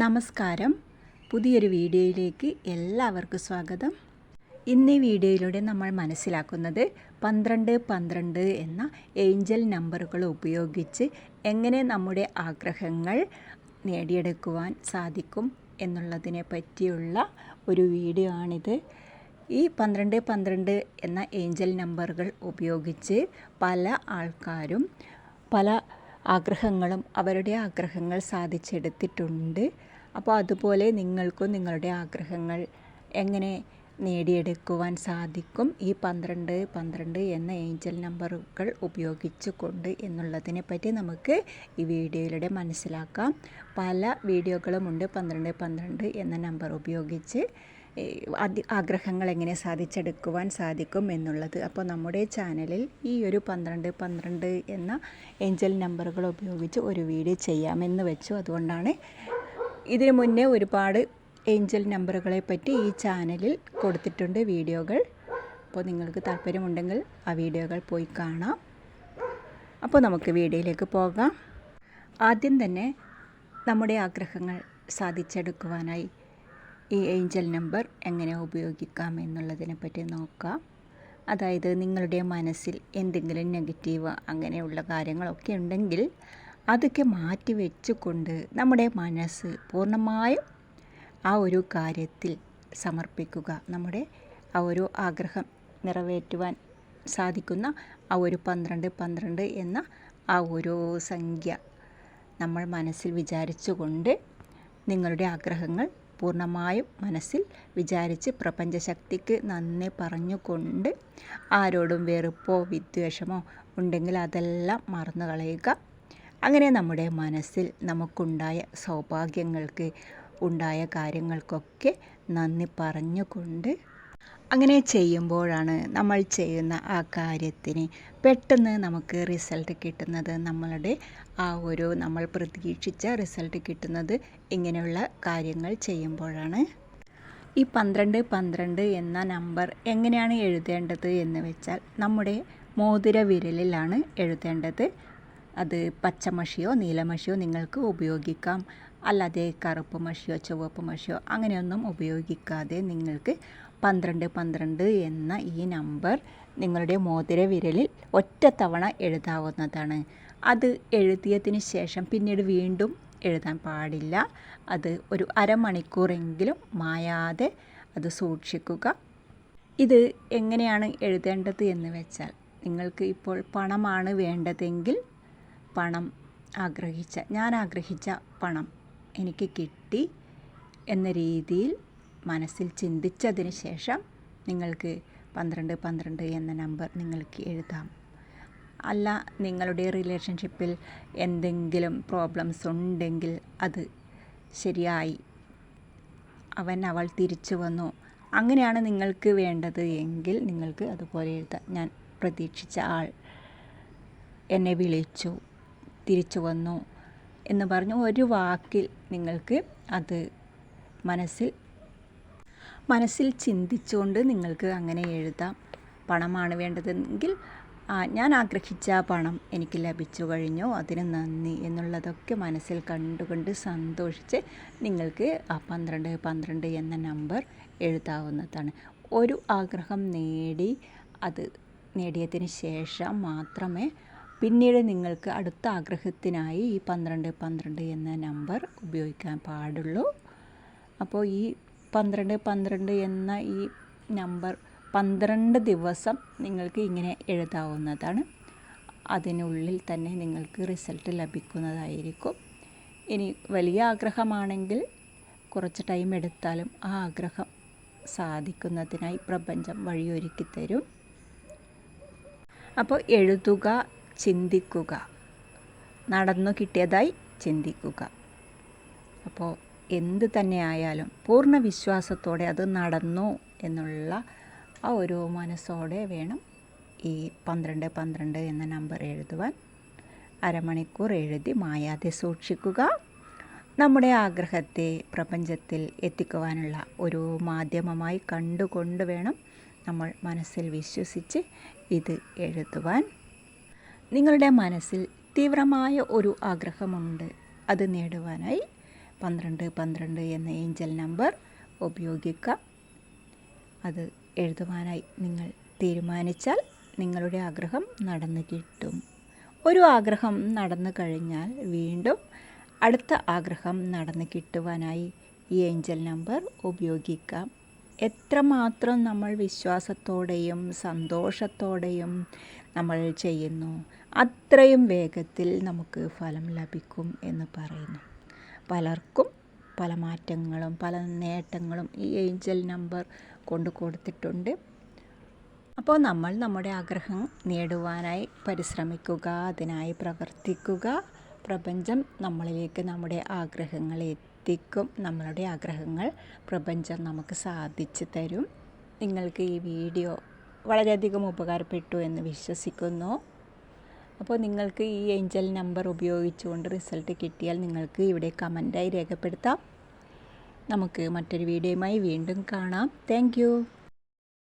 നമസ്കാരം. പുതിയൊരു വീഡിയോയിലേക്ക് എല്ലാവർക്കും സ്വാഗതം. ഇന്ന് ഈ വീഡിയോയിലൂടെ നമ്മൾ മനസ്സിലാക്കുന്നത് പന്ത്രണ്ട് പന്ത്രണ്ട് എന്ന ഏഞ്ചൽ നമ്പറുകൾ ഉപയോഗിച്ച് എങ്ങനെ നമ്മുടെ ആഗ്രഹങ്ങൾ നേടിയെടുക്കുവാൻ സാധിക്കും എന്നുള്ളതിനെ പറ്റിയുള്ള ഒരു വീഡിയോ ആണിത്. ഈ പന്ത്രണ്ട് പന്ത്രണ്ട് എന്ന ഏഞ്ചൽ നമ്പറുകൾ ഉപയോഗിച്ച് പല ആൾക്കാരും പല ആഗ്രഹങ്ങളും അവരുടെ ആഗ്രഹങ്ങൾ സാധിച്ചെടുത്തിട്ടുണ്ട്. അപ്പോൾ അതുപോലെ നിങ്ങൾക്കും നിങ്ങളുടെ ആഗ്രഹങ്ങൾ എങ്ങനെ നേടിയെടുക്കുവാൻ സാധിക്കും? ഈ പന്ത്രണ്ട് പന്ത്രണ്ട് എന്ന ഏഞ്ചൽ നമ്പറുകൾ ഉപയോഗിച്ചുകൊണ്ട് എന്നുള്ളതിനെ പറ്റി നമുക്ക് ഈ വീഡിയോയിലൂടെ മനസ്സിലാക്കാം. പല വീഡിയോകളുമുണ്ട്. പന്ത്രണ്ട് പന്ത്രണ്ട് എന്ന നമ്പർ ഉപയോഗിച്ച് ആഗ്രഹങ്ങൾ എങ്ങനെ സാധിച്ചെടുക്കുവാൻ സാധിക്കും എന്നുള്ളത്. അപ്പോൾ നമ്മുടെ ചാനലിൽ ഈ ഒരു പന്ത്രണ്ട് പന്ത്രണ്ട് എന്ന ഏഞ്ചൽ നമ്പറുകൾ ഉപയോഗിച്ച് ഒരു വീഡിയോ ചെയ്യാമെന്ന് വെച്ചു. അതുകൊണ്ടാണ് ഇതിനു മുന്നേ ഒരുപാട് ഏഞ്ചൽ നമ്പറുകളെ പറ്റി ഈ ചാനലിൽ കൊടുത്തിട്ടുണ്ട് വീഡിയോകൾ. അപ്പോൾ നിങ്ങൾക്ക് താല്പര്യമുണ്ടെങ്കിൽ ആ വീഡിയോകൾ പോയി കാണാം. അപ്പോൾ നമുക്ക് വീഡിയോയിലേക്ക് പോകാം. ആദ്യം തന്നെ നമ്മുടെ ആഗ്രഹങ്ങൾ സാധിച്ചെടുക്കുവാനായി ഈ ഏഞ്ചൽ നമ്പർ എങ്ങനെ ഉപയോഗിക്കാം എന്നുള്ളതിനെ പറ്റി നോക്കാം. അതായത് നിങ്ങളുടെ മനസ്സിൽ എന്തെങ്കിലും നെഗറ്റീവ് അങ്ങനെയുള്ള കാര്യങ്ങളൊക്കെ ഉണ്ടെങ്കിൽ അതൊക്കെ മാറ്റി വെച്ചുകൊണ്ട് നമ്മുടെ മനസ്സ് പൂർണമായും ആ ഒരു കാര്യത്തിൽ സമർപ്പിക്കുക. നമ്മുടെ ആ ഒരു ആഗ്രഹം നിറവേറ്റുവാൻ സാധിക്കുന്ന ആ ഒരു പന്ത്രണ്ട് പന്ത്രണ്ട് എന്ന ആ ഒരു സംഖ്യ നമ്മൾ മനസ്സിൽ വിചാരിച്ചുകൊണ്ട് നിങ്ങളുടെ ആഗ്രഹങ്ങൾ പൂർണമായും മനസ്സിൽ വിചാരിച്ച് പ്രപഞ്ചശക്തിക്ക് നന്ദി പറഞ്ഞുകൊണ്ട് ആരോടും വെറുപ്പോ വിദ്വേഷമോ ഉണ്ടെങ്കിൽ അതെല്ലാം മറന്നു കളയുക. അങ്ങനെ നമ്മുടെ മനസ്സിൽ നമുക്കുണ്ടായ സൗഭാഗ്യങ്ങൾക്ക് ഉണ്ടായ കാര്യങ്ങൾക്കൊക്കെ നന്ദി പറഞ്ഞുകൊണ്ട് അങ്ങനെ ചെയ്യുമ്പോഴാണ് നമ്മൾ ചെയ്യുന്ന ആ കാര്യത്തിന് പെട്ടെന്ന് നമുക്ക് റിസൾട്ട് കിട്ടുന്നത്. നമ്മളുടെ ആ ഒരു നമ്മൾ പ്രതീക്ഷിച്ച റിസൾട്ട് കിട്ടുന്നത് ഇങ്ങനെയുള്ള കാര്യങ്ങൾ ചെയ്യുമ്പോഴാണ്. ഈ പന്ത്രണ്ട് പന്ത്രണ്ട് എന്ന നമ്പർ എങ്ങനെയാണ് എഴുതേണ്ടത് എന്ന് വെച്ചാൽ നമ്മുടെ മോതിര വിരലിലാണ് എഴുതേണ്ടത്. അത് പച്ചമഷിയോ നീലമഷിയോ നിങ്ങൾക്ക് ഉപയോഗിക്കാം. അല്ലാതെ കറുപ്പ് മഷിയോ ചുവപ്പ് മഷിയോ അങ്ങനെയൊന്നും ഉപയോഗിക്കാതെ നിങ്ങൾക്ക് പന്ത്രണ്ട് പന്ത്രണ്ട് എന്ന ഈ നമ്പർ നിങ്ങളുടെ മോതിര വിരലിൽ ഒറ്റ തവണ എഴുതാവുന്നതാണ്. അത് എഴുതിയതിന് ശേഷം പിന്നീട് വീണ്ടും എഴുതാൻ പാടില്ല. അത് ഒരു അരമണിക്കൂറെങ്കിലും മായാതെ അത് സൂക്ഷിക്കുക. ഇത് എങ്ങനെയാണ് എഴുതേണ്ടത് എന്ന് വെച്ചാൽ നിങ്ങൾക്ക് ഇപ്പോൾ പണമാണ് വേണ്ടതെങ്കിൽ പണം ആഗ്രഹിച്ച ഞാൻ ആഗ്രഹിച്ച പണം എനിക്ക് കിട്ടി എന്ന രീതിയിൽ മനസ്സിൽ ചിന്തിച്ചതിന് ശേഷം നിങ്ങൾക്ക് പന്ത്രണ്ട് പന്ത്രണ്ട് എന്ന നമ്പർ നിങ്ങൾക്ക് എഴുതാം. അല്ല നിങ്ങളുടെ റിലേഷൻഷിപ്പിൽ എന്തെങ്കിലും പ്രോബ്ലംസ് ഉണ്ടെങ്കിൽ അത് ശരിയായി. അവൻ അവൾ തിരിച്ചു വന്നു. അങ്ങനെയാണ് നിങ്ങൾക്ക് വേണ്ടത് എങ്കിൽ നിങ്ങൾക്ക് അതുപോലെ എഴുതാം. ഞാൻ പ്രതീക്ഷിച്ച ആൾ എന്നെ വിളിച്ചു തിരിച്ചു വന്നു എന്ന് പറഞ്ഞു ഒരു വാക്കിൽ നിങ്ങൾക്ക് അത് മനസ്സിൽ മനസ്സിൽ ചിന്തിച്ചുകൊണ്ട് നിങ്ങൾക്ക് അങ്ങനെ എഴുതാം. പണമാണ് വേണ്ടതെങ്കിൽ ഞാൻ ആഗ്രഹിച്ച പണം എനിക്ക് ലഭിച്ചു കഴിഞ്ഞു. അതിന് നന്ദി എന്നുള്ളതൊക്കെ മനസ്സിൽ കണ്ടുകൊണ്ട് സന്തോഷിച്ച് നിങ്ങൾക്ക് പന്ത്രണ്ട് പന്ത്രണ്ട് എന്ന നമ്പർ എഴുതാവുന്നതാണ്. ഒരു ആഗ്രഹം നേടി അത് നേടിയതിന് ശേഷം മാത്രമേ പിന്നീട് നിങ്ങൾക്ക് അടുത്ത ആഗ്രഹത്തിനായി ഈ പന്ത്രണ്ട് പന്ത്രണ്ട് എന്ന നമ്പർ ഉപയോഗിക്കാൻ പാടുള്ളൂ. അപ്പോൾ ഈ പന്ത്രണ്ട് പന്ത്രണ്ട് എന്ന ഈ നമ്പർ പന്ത്രണ്ട് ദിവസം നിങ്ങൾക്ക് ഇങ്ങനെ എഴുതാവുന്നതാണ്. അതിനുള്ളിൽ തന്നെ നിങ്ങൾക്ക് റിസൾട്ട് ലഭിക്കുന്നതായിരിക്കും. ഇനി വലിയ ആഗ്രഹമാണെങ്കിൽ കുറച്ച് ടൈം എടുത്താലും ആ ആഗ്രഹം സാധിക്കുന്നതിനായി പ്രപഞ്ചം വഴിയൊരുക്കി തരും. അപ്പോൾ എഴുതുക ചിന്തിക്കുക. നടന്നു കിട്ടിയതായി ചിന്തിക്കുക. അപ്പോൾ എന്ത് തന്നെ ആയാലും പൂർണ വിശ്വാസത്തോടെ അത് നടന്നു എന്നുള്ള ആ ഒരു മനസ്സോടെ വേണം ഈ പന്ത്രണ്ട് പന്ത്രണ്ട് എന്ന നമ്പർ എഴുതുവാൻ. അരമണിക്കൂർ എഴുതി മായാതെ സൂക്ഷിക്കുക. നമ്മുടെ ആഗ്രഹത്തെ പ്രപഞ്ചത്തിൽ എത്തിക്കുവാനുള്ള ഒരു മാധ്യമമായി കണ്ടുകൊണ്ട് വേണം നമ്മൾ മനസ്സിൽ വിശ്വസിച്ച് ഇത് എഴുതുവാൻ. നിങ്ങളുടെ മനസ്സിൽ തീവ്രമായ ഒരു ആഗ്രഹമുണ്ട്. അത് നേടുവാനായി പന്ത്രണ്ട് പന്ത്രണ്ട് എന്ന ഏഞ്ചൽ നമ്പർ ഉപയോഗിക്കാം അത് എഴുതുവാനായി നിങ്ങൾ തീരുമാനിച്ചാൽ നിങ്ങളുടെ ആഗ്രഹം നടന്നു കിട്ടും. ഒരു ആഗ്രഹം നടന്നു കഴിഞ്ഞാൽ വീണ്ടും അടുത്ത ആഗ്രഹം നടന്നു കിട്ടുവാനായി ഈ ഏഞ്ചൽ നമ്പർ ഉപയോഗിക്കാം എത്രമാത്രം നമ്മൾ വിശ്വാസത്തോടെയും സന്തോഷത്തോടെയും നമ്മൾ ചെയ്യുന്നു അത്രയും വേഗത്തിൽ നമുക്ക് ഫലം ലഭിക്കും എന്ന് പറയുന്നു. പലർക്കും പല മാറ്റങ്ങളും പല നേട്ടങ്ങളും ഈ ഏഞ്ചൽ നമ്പർ കൊണ്ട് കൊടുത്തിട്ടുണ്ട്. അപ്പോൾ നമ്മൾ നമ്മുടെ ആഗ്രഹം നേടുവാനായി പരിശ്രമിക്കുക അതിനായി പ്രവർത്തിക്കുക. പ്രപഞ്ചം നമ്മളിലേക്ക് നമ്മുടെ ആഗ്രഹങ്ങൾ എത്തിക്കും. നമ്മളുടെ ആഗ്രഹങ്ങൾ പ്രപഞ്ചം നമുക്ക് സാധിച്ചു തരും. നിങ്ങൾക്ക് ഈ വീഡിയോ വളരെയധികം ഉപകാരപ്പെട്ടു എന്ന് വിശ്വസിക്കുന്നു. അപ്പോൾ നിങ്ങൾക്ക് ഈ ഏഞ്ചൽ നമ്പർ ഉപയോഗിച്ചുകൊണ്ട് റിസൾട്ട് കിട്ടിയാൽ നിങ്ങൾക്ക് ഇവിടെ കമന്റായി രേഖപ്പെടുത്താം. നമുക്ക് മറ്റൊരു വീഡിയോയുമായി വീണ്ടും കാണാം. താങ്ക്